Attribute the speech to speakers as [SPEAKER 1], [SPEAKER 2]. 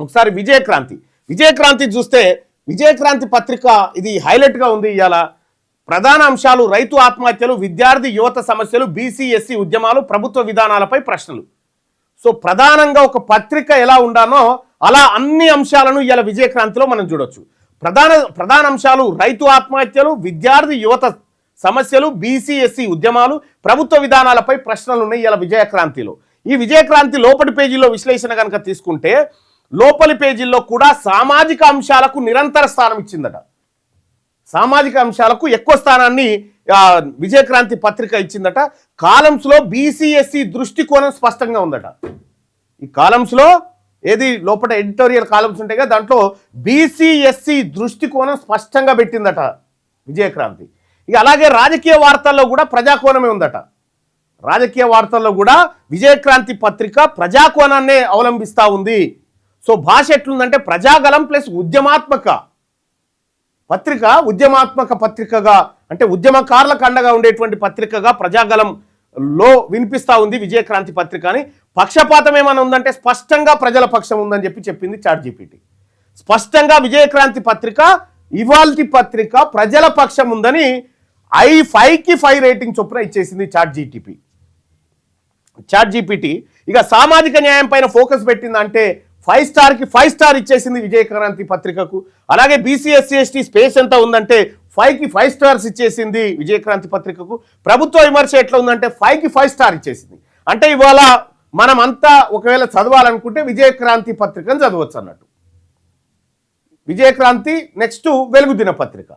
[SPEAKER 1] ఒకసారి విజయక్రాంతి విజయక్రాంతి చూస్తే విజయక్రాంతి పత్రిక ఇది హైలైట్గా ఉంది ఇవాళ ప్రధాన అంశాలు రైతు ఆత్మహత్యలు విద్యార్థి యువత సమస్యలు బీసీ ఎస్సీ ఉద్యమాలు ప్రభుత్వ విధానాలపై ప్రశ్నలు. సో ప్రధానంగా ఒక పత్రిక ఎలా ఉండానో అలా అన్ని అంశాలను ఇవాళ విజయక్రాంతిలో మనం చూడొచ్చు. ప్రధాన ప్రధాన అంశాలు రైతు ఆత్మహత్యలు విద్యార్థి యువత సమస్యలు బీసీ ఎస్సీ ఉద్యమాలు ప్రభుత్వ విధానాలపై ప్రశ్నలు ఉన్నాయి ఇలా విజయక్రాంతిలో ఈ విజయక్రాంతి లోపలి పేజీలో విశ్లేషణ కనుక తీసుకుంటే లోపలి పేజీల్లో కూడా సామాజిక అంశాలకు నిరంతర స్థానం ఇచ్చిందట. సామాజిక అంశాలకు ఎక్కువ స్థానాన్ని విజయక్రాంతి పత్రిక ఇచ్చిందట. కాలమ్స్లో బీసీఎస్సీ దృష్టికోణం స్పష్టంగా ఉందట. ఈ కాలమ్స్లో ఏది లోపల ఎడిటోరియల్ కాలమ్స్ ఉంటాయి కదా దాంట్లో బీసీఎస్సీ దృష్టికోణం స్పష్టంగా పెట్టిందట విజయక్రాంతి. ఇక అలాగే రాజకీయ వార్తల్లో కూడా ప్రజాకోణమే ఉందట. రాజకీయ వార్తల్లో కూడా విజయక్రాంతి పత్రిక ప్రజాకోణాన్నే అవలంబిస్తూ ఉంది. సో భాష ఎట్లుందంటే ప్రజాగలం ప్లస్ ఉద్యమాత్మక పత్రిక ఉద్యమాత్మక పత్రికగా అంటే ఉద్యమకారులకు అండగా ఉండేటువంటి పత్రికగా ప్రజాగలం లో వినిపిస్తూ ఉంది విజయక్రాంతి పత్రిక అని. పక్షపాతం ఏమైనా ఉందంటే స్పష్టంగా ప్రజల పక్షం ఉందని చెప్పి చెప్పింది చాట్ జీపీటీ స్పష్టంగా విజయక్రాంతి పత్రిక ఇవాల్టి పత్రిక ప్రజల పక్షం ఉందని ఐ ఫైవ్కి ఫైవ్ రేటింగ్ చొప్పున ఇచ్చేసింది చాట్ జీటీపీ చాట్ జీపీటీ ఇక సామాజిక న్యాయం పైన ఫోకస్ పెట్టిందంటే ఫైవ్ స్టార్కి ఫైవ్ స్టార్ ఇచ్చేసింది విజయక్రాంతి పత్రికకు. అలాగే బీసీఎస్సీ ఎస్టీ స్పేస్ ఎంత ఉందంటే ఫైవ్కి ఫైవ్ స్టార్స్ ఇచ్చేసింది విజయక్రాంతి పత్రికకు. ప్రభుత్వ విమర్శ ఎట్లా ఉందంటే ఫైవ్కి ఫైవ్ స్టార్ ఇచ్చేసింది. అంటే ఇవాళ మనం అంతా ఒకవేళ చదవాలనుకుంటే విజయక్రాంతి పత్రికను చదవచ్చు అన్నట్టు. విజయక్రాంతి నెక్స్ట్ వెలుగుదిన పత్రిక.